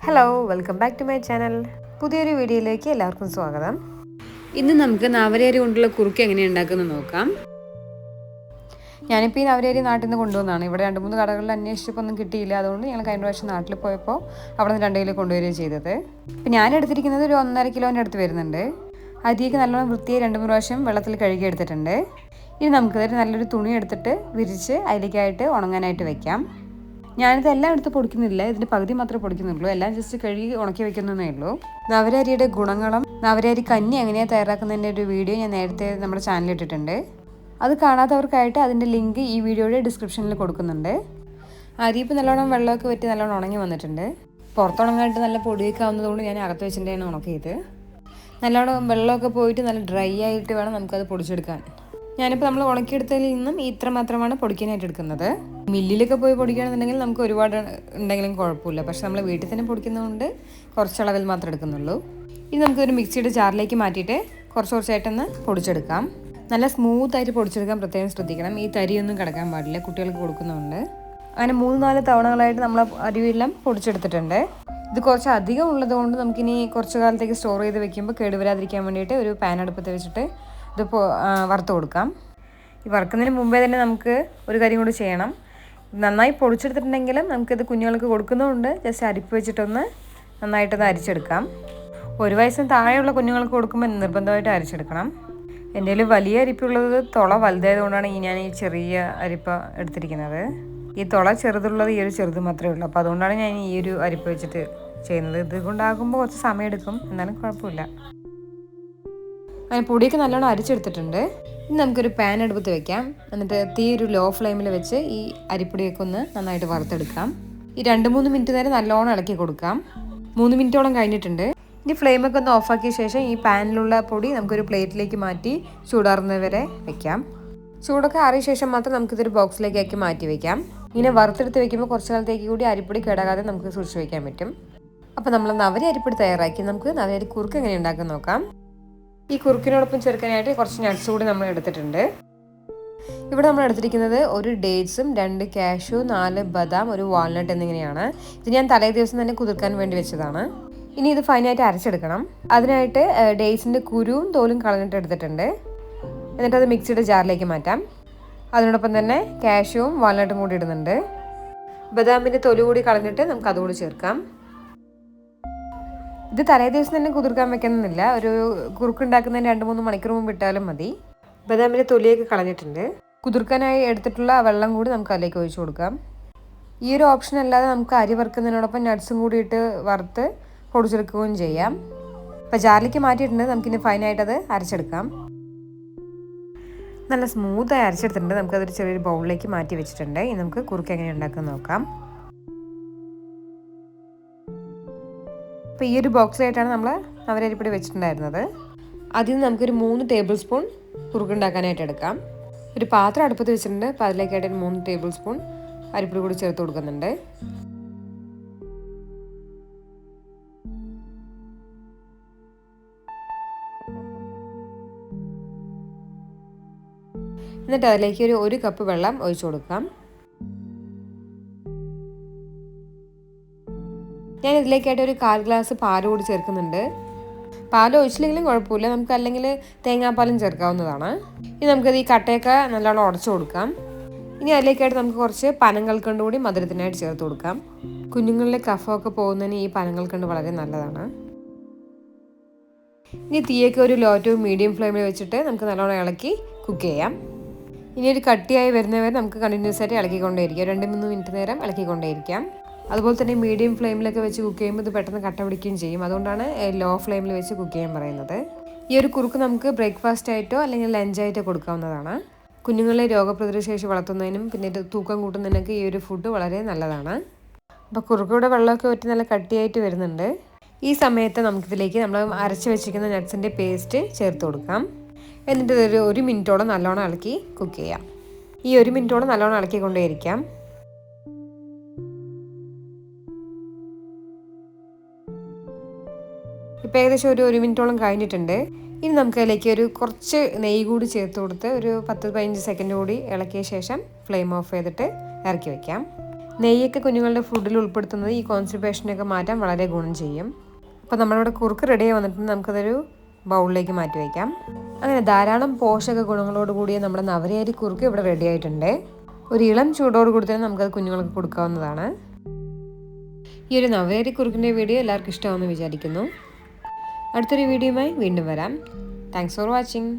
Hello welcome back to my channel പുതിയൊരു വീഡിയോയിലേക്ക് എല്ലാവർക്കും സ്വാഗതം. ഇന്ന് നമുക്ക് നവരേരി കൊണ്ടുള്ള കുറുക്ക് എങ്ങനെ ഉണ്ടാക്കുന്നത് നോക്കാം. ഞാനിപ്പോൾ ഈ നവരേരി നാട്ടിൽ നിന്ന് കൊണ്ടുവന്നതാണ് ഇവിടെ രണ്ട് മൂന്ന് കടകളിൽ അന്വേഷിച്ചപ്പോൾ ഒന്നും കിട്ടിയില്ല. അതുകൊണ്ട് ഞങ്ങൾ കഴിഞ്ഞ പ്രാവശ്യം നാട്ടിൽ പോയപ്പോൾ അവിടെ നിന്ന് രണ്ട് കിലോ കൊണ്ടുവരികയും ചെയ്തത്. ഇപ്പം ഞാൻ എടുത്തിരിക്കുന്നത് ഒരു ഒന്നര കിലോന്റെ അടുത്ത് വരുന്നുണ്ട്. അരിയൊക്കെ നല്ലോണം വൃത്തിയായി രണ്ട് മൂന്ന് പ്രാവശ്യം വെള്ളത്തിൽ കഴുകി എടുത്തിട്ടുണ്ട്. ഇനി നമുക്കിതൊരു നല്ലൊരു തുണി എടുത്തിട്ട് വിരിച്ച് അതിലേക്കായിട്ട് ഉണങ്ങാനായിട്ട് വെക്കാം. ഞാനിത് എല്ലാം എടുത്ത് പൊടിക്കുന്നില്ല. ഇതിന്റെ പകുതി മാത്രമേ പൊടിക്കുന്നുള്ളൂ. എല്ലാം ജസ്റ്റ് കഴുകി ഉണക്കി വെക്കുന്നതേ ഉള്ളൂ. നവരരിയുടെ ഗുണങ്ങളും നവരരി കഞ്ഞി എങ്ങനെയാണ് തയ്യാറാക്കുന്നതിന്റെ ഒരു വീഡിയോ ഞാൻ നേരത്തെ നമ്മുടെ ചാനലിൽ ഇട്ടിട്ടുണ്ട്. അത് കാണാത്തവർക്കായിട്ട് അതിന്റെ ലിങ്ക് ഈ വീഡിയോയുടെ ഡിസ്ക്രിപ്ഷനിൽ കൊടുക്കുന്നുണ്ട്. അരി ഇപ്പോൾ നല്ലോണം വെള്ളമൊക്കെ വറ്റി നല്ലോണം ഉണങ്ങി വന്നിട്ടുണ്ട്. പുറത്തുണങ്ങാനായിട്ട് നല്ല പൊടിയൊക്കെ ആവുന്നതുകൊണ്ട് ഞാൻ അകത്ത് വെച്ചിട്ടാണ് ഉണക്കിയത്. നല്ലോണം വെള്ളമൊക്കെ പോയിട്ട് നല്ല ഡ്രൈ ആയിട്ട് വേണം നമുക്കത് പൊടിച്ചെടുക്കാൻ. ഞാനിപ്പോൾ നമ്മൾ ഉണക്കിയെടുത്തതിൽ നിന്നും ഇത്ര മാത്രമാണ് പൊടിക്കാനായിട്ട് എടുക്കുന്നത്. മില്ലിലൊക്കെ പോയി പൊടിക്കുകയാണെന്നുണ്ടെങ്കിൽ നമുക്ക് ഒരുപാട് ഉണ്ടെങ്കിലും കുഴപ്പമില്ല. പക്ഷെ നമ്മൾ വീട്ടിൽ തന്നെ പൊടിക്കുന്നതുകൊണ്ട് കുറച്ചളവിൽ മാത്രം എടുക്കുന്നുള്ളൂ. ഇനി നമുക്കൊരു മിക്സിയുടെ ജാറിലേക്ക് മാറ്റിയിട്ട് കുറച്ച് കുറച്ചായിട്ടൊന്ന് പൊടിച്ചെടുക്കാം. നല്ല സ്മൂത്ത് ആയിട്ട് പൊടിച്ചെടുക്കാൻ പ്രത്യേകം ശ്രദ്ധിക്കണം. ഈ തരിയൊന്നും കിടക്കാൻ പാടില്ല. കുട്ടികൾക്ക് കൊടുക്കുന്നതുകൊണ്ട്. അങ്ങനെ മൂന്ന് നാല് തവണകളായിട്ട് നമ്മൾ അരിവെല്ലാം പൊടിച്ചെടുത്തിട്ടുണ്ട്. ഇത് കുറച്ച് അധികം ഉള്ളതുകൊണ്ട് നമുക്കിനി കുറച്ച് കാലത്തേക്ക് സ്റ്റോർ ചെയ്ത് വെക്കുമ്പോൾ കേടുവരാതിരിക്കാൻ വേണ്ടിയിട്ട് ഒരു പാൻ അടുപ്പത്ത് വെച്ചിട്ട് ഇത് വറുത്ത് കൊടുക്കാം. ഈ വറുക്കുന്നതിന് മുമ്പേ തന്നെ നമുക്ക് ഒരു കാര്യം കൂടി ചെയ്യണം. നന്നായി പൊടിച്ചെടുത്തിട്ടുണ്ടെങ്കിലും നമുക്കിത് കുഞ്ഞുങ്ങൾക്ക് കൊടുക്കുന്നതുകൊണ്ട് ജസ്റ്റ് അരിപ്പ് വെച്ചിട്ടൊന്ന് നന്നായിട്ടൊന്ന് അരിച്ചെടുക്കാം. ഒരു വയസ്സിന് താഴെയുള്ള കുഞ്ഞുങ്ങൾക്ക് കൊടുക്കുമ്പോൾ നിർബന്ധമായിട്ട് അരിച്ചെടുക്കണം. എന്റെ കയ്യിൽ വലിയ അരിപ്പുള്ളത് തുള വലുതായതുകൊണ്ടാണ് ഈ ഞാൻ ഈ ചെറിയ അരിപ്പ എടുത്തിരിക്കുന്നത്. ഈ തുള ചെറുതുള്ളത് ഈ ഒരു ചെറുത് മാത്രമേ ഉള്ളൂ. അപ്പോൾ അതുകൊണ്ടാണ് ഞാൻ ഈ ഒരു അരിപ്പ് വെച്ചിട്ട് ചെയ്യുന്നത്. ഇതുകൊണ്ടാകുമ്പോൾ കുറച്ച് സമയം എടുക്കും. എന്നാലും കുഴപ്പമില്ല. പൊടിയൊക്കെ നല്ലോണം അരിച്ചെടുത്തിട്ടുണ്ട്. ഇനി നമുക്കൊരു പാൻ അടുപ്പത്ത് വെക്കാം. എന്നിട്ട് തീ ഒരു ലോ ഫ്ലെയിമിൽ വെച്ച് ഈ അരിപ്പൊടിയൊക്കെ ഒന്ന് നന്നായിട്ട് വറുത്തെടുക്കാം. ഈ രണ്ട് മൂന്ന് മിനിറ്റ് നേരം നല്ലോണം ഇളക്കി കൊടുക്കാം. മൂന്ന് മിനിറ്റോളം കഴിഞ്ഞിട്ടുണ്ട്. ഇനി ഫ്ലെയിമൊക്കെ ഒന്ന് ഓഫാക്കിയ ശേഷം ഈ പാനിലുള്ള പൊടി നമുക്കൊരു പ്ലേറ്റിലേക്ക് മാറ്റി ചൂടാറുന്നവരെ വെക്കാം. ചൂടൊക്കെ ആറിയ ശേഷം മാത്രം നമുക്കിതൊരു ബോക്സിലേക്ക് ആക്കി മാറ്റി വെക്കാം. ഇങ്ങനെ വറുത്തെടുത്ത് വെക്കുമ്പോൾ കുറച്ച് കാലത്തേക്ക് കൂടി അരിപ്പൊടി കേടാകാതെ നമുക്ക് സൂക്ഷിച്ച് വെക്കാൻ പറ്റും. അപ്പോൾ നമ്മൾ നവരി അരിപ്പൊടി തയ്യാറാക്കി നമുക്ക് നവരി കുറുക്ക് എങ്ങനെ ഉണ്ടാക്കാൻ നോക്കാം. ഈ കുറുക്കിനോടൊപ്പം ചേർക്കാനായിട്ട് കുറച്ച് നട്ട്സ് കൂടി നമ്മൾ എടുത്തിട്ടുണ്ട്. ഇവിടെ നമ്മൾ എടുത്തിരിക്കുന്നത് ഒരു ഡേറ്റ്സും രണ്ട് കാഷ്യൂ നാല് ബദാം ഒരു വാൾനട്ട് എന്നിങ്ങനെയാണ്. ഇത് ഞാൻ തലേ ദിവസം തന്നെ കുതിർക്കാൻ വേണ്ടി വെച്ചതാണ്. ഇനി ഇത് ഫൈനായിട്ട് അരച്ചെടുക്കണം. അതിനായിട്ട് ഡേറ്റ്സിന്റെ കുരുവും തോലും കളഞ്ഞിട്ട് എടുത്തിട്ടുണ്ട്. എന്നിട്ട് അത് മിക്സിയുടെ ജാറിലേക്ക് മാറ്റാം. അതിനോടൊപ്പം തന്നെ കാഷ്യൂവും വാൾനട്ടും കൂടി ഇടുന്നുണ്ട്. ബദാമിന്റെ തൊലി കൂടി കളഞ്ഞിട്ട് നമുക്ക് അതുകൂടി ചേർക്കാം. ഇത് തലേ ദിവസം തന്നെ കുതിർക്കാൻ വെക്കുന്നില്ല ഒരു കുറുക്കുണ്ടാക്കുന്നതിന് രണ്ട് മൂന്ന് മണിക്കൂർ മുമ്പ് ഇട്ടാലും മതി. ബദാമിന്റെ തൊലിയൊക്കെ കളഞ്ഞിട്ടുണ്ട്. കുതിർക്കാനായി എടുത്തിട്ടുള്ള വെള്ളം കൂടി നമുക്ക് അതിലേക്ക് ഒഴിച്ചു കൊടുക്കാം. ഈ ഒരു ഓപ്ഷൻ അല്ലാതെ നമുക്ക് അരി വറുക്കുന്നതിനോടൊപ്പം നട്ട്സും കൂടി ഇട്ട് വറുത്ത് പൊടിച്ചെടുക്കുകയും ചെയ്യാം. അപ്പോൾ ജാറിലേക്ക് മാറ്റിയിട്ടുണ്ട്. നമുക്കിനി ഫൈനായിട്ട് അത് അരച്ചെടുക്കാം. നല്ല സ്മൂത്തായി അരച്ചെടുത്തിട്ടുണ്ട്. നമുക്കതൊരു ചെറിയൊരു ബൗളിലേക്ക് മാറ്റി വെച്ചിട്ടുണ്ട്. ഇനി നമുക്ക് കുറുക്ക് എങ്ങനെ ഉണ്ടാക്കാൻ നോക്കാം. അപ്പോൾ ഈ ഒരു ബോക്സിലായിട്ടാണ് നമ്മൾ അവരരിപ്പൊടി വെച്ചിട്ടുണ്ടായിരുന്നത്. അതിൽ നിന്ന് നമുക്കൊരു മൂന്ന് ടേബിൾ സ്പൂൺ കുറുക്കുണ്ടാക്കാനായിട്ട് എടുക്കാം. ഒരു പാത്രം അടുപ്പത്ത് വെച്ചിട്ടുണ്ട്. അപ്പോൾ അതിലേക്കായിട്ട് ഒരു മൂന്ന് ടേബിൾ സ്പൂൺ അരിപ്പൊടി കൂടി ചേർത്ത് കൊടുക്കുന്നുണ്ട്. എന്നിട്ട് അതിലേക്ക് ഒരു ഒരു കപ്പ് വെള്ളം ഒഴിച്ചു കൊടുക്കാം. ഞാൻ ഇതിലേക്കായിട്ട് ഒരു കാൽ ഗ്ലാസ് പാൽ കൂടി ചേർക്കുന്നുണ്ട്. പാൽ ഒഴിച്ചില്ലെങ്കിലും കുഴപ്പമില്ല. നമുക്ക് അല്ലെങ്കിൽ തേങ്ങാപ്പാലും ചേർക്കാവുന്നതാണ്. ഇനി നമുക്കത് ഈ കട്ടയൊക്കെ നല്ലോണം ഉടച്ചു കൊടുക്കാം. ഇനി അതിലേക്കായിട്ട് നമുക്ക് കുറച്ച് പനങ്ങൾക്കണ്ട് കൂടി മധുരത്തിനായിട്ട് ചേർത്ത് കൊടുക്കാം. കുഞ്ഞുങ്ങളിലെ കഫമൊക്കെ പോകുന്നതിന് ഈ പനങ്ങൾക്കണ്ട് വളരെ നല്ലതാണ്. ഇനി തീയൊക്കെ ഒരു ലോ ടു മീഡിയം ഫ്ലെയിമിൽ വെച്ചിട്ട് നമുക്ക് നല്ലോണം ഇളക്കി കുക്ക് ചെയ്യാം. ഇനി ഒരു കട്ടിയായി വരുന്നവരെ നമുക്ക് കണ്ടിന്യൂസ് ആയിട്ട് ഇളക്കിക്കൊണ്ടേയിരിക്കാം. രണ്ട് മൂന്ന് മിനിറ്റ് നേരം ഇളക്കിക്കൊണ്ടേയിരിക്കാം. അതുപോലെ തന്നെ മീഡിയം ഫ്ലെയിമിലൊക്കെ വെച്ച് കുക്ക് ചെയ്യുമ്പോൾ ഇത് പെട്ടെന്ന് കട്ട പിടിക്കുകയും ചെയ്യും. അതുകൊണ്ടാണ് ലോ ഫ്ലെയിമിൽ വെച്ച് കുക്ക് ചെയ്യാൻ പറയുന്നത്. ഈ ഒരു കുറുക്ക് നമുക്ക് ബ്രേക്ക്ഫാസ്റ്റ് ആയിട്ടോ അല്ലെങ്കിൽ ലഞ്ചായിട്ടോ കൊടുക്കാവുന്നതാണ്. കുഞ്ഞുങ്ങളെ രോഗപ്രതിരോധ ശേഷി വളർത്തുന്നതിനും പിന്നെ തൂക്കം കൂട്ടുന്നതിനൊക്കെ ഈ ഒരു ഫുഡ് വളരെ നല്ലതാണ്. അപ്പോൾ കുറുക്കയുടെ വെള്ളമൊക്കെ ഒറ്റ നല്ല കട്ടിയായിട്ട് വരുന്നുണ്ട്. ഈ സമയത്ത് നമുക്കിതിലേക്ക് നമ്മൾ അരച്ച് വെച്ചിരിക്കുന്ന നട്ട്സിന്റെ പേസ്റ്റ് ചേർത്ത് കൊടുക്കാം. എന്നിട്ട് ഇതൊരു ഒരു മിനിറ്റോളം നല്ലോണം ഇളക്കി കുക്ക് ചെയ്യാം. ഈ ഒരു മിനിറ്റോളം നല്ലോണം ഇളക്കിക്കൊണ്ടേയിരിക്കാം ഇപ്പോൾ ഏകദേശം ഒരു ഒരു മിനിറ്റോളം കഴിഞ്ഞിട്ടുണ്ട്. ഇനി നമുക്ക് അതിലേക്ക് ഒരു കുറച്ച് നെയ്യ് കൂടി ചേർത്ത് കൊടുത്ത് ഒരു പത്ത് പതിനഞ്ച് സെക്കൻഡ് കൂടി ഇളക്കിയ ശേഷം ഫ്ലെയിം ഓഫ് ചെയ്തിട്ട് ഇറക്കി വയ്ക്കാം നെയ്യൊക്കെ കുഞ്ഞുങ്ങളുടെ ഫുഡിൽ ഉൾപ്പെടുത്തുന്നത് ഈ കോൺസ്റ്റിപ്പേഷനൊക്കെ മാറ്റാൻ വളരെ ഗുണം ചെയ്യും. അപ്പോൾ നമ്മളിവിടെ കുറുക്ക് റെഡിയായി വന്നിട്ടുണ്ട്. നമുക്കതൊരു ബൗളിലേക്ക് മാറ്റി വയ്ക്കാം അങ്ങനെ ധാരാളം പോഷക ഗുണങ്ങളോട് കൂടിയ നമ്മുടെ നവരയരി കുറുക്ക് ഇവിടെ റെഡി ആയിട്ടുണ്ട്. ഒരു ഇളം ചൂടോട് കൂടി തന്നെ നമുക്കത് കുഞ്ഞുങ്ങൾക്ക് കൊടുക്കാവുന്നതാണ്. ഈ ഒരു നവരയരി കുറുക്കിന്റെ വീഡിയോ എല്ലാവർക്കും ഇഷ്ടമാണെന്ന് വിചാരിക്കുന്നു. അടുത്തൊരു വീഡിയോയുമായി വീണ്ടും വരാം. Thanks for watching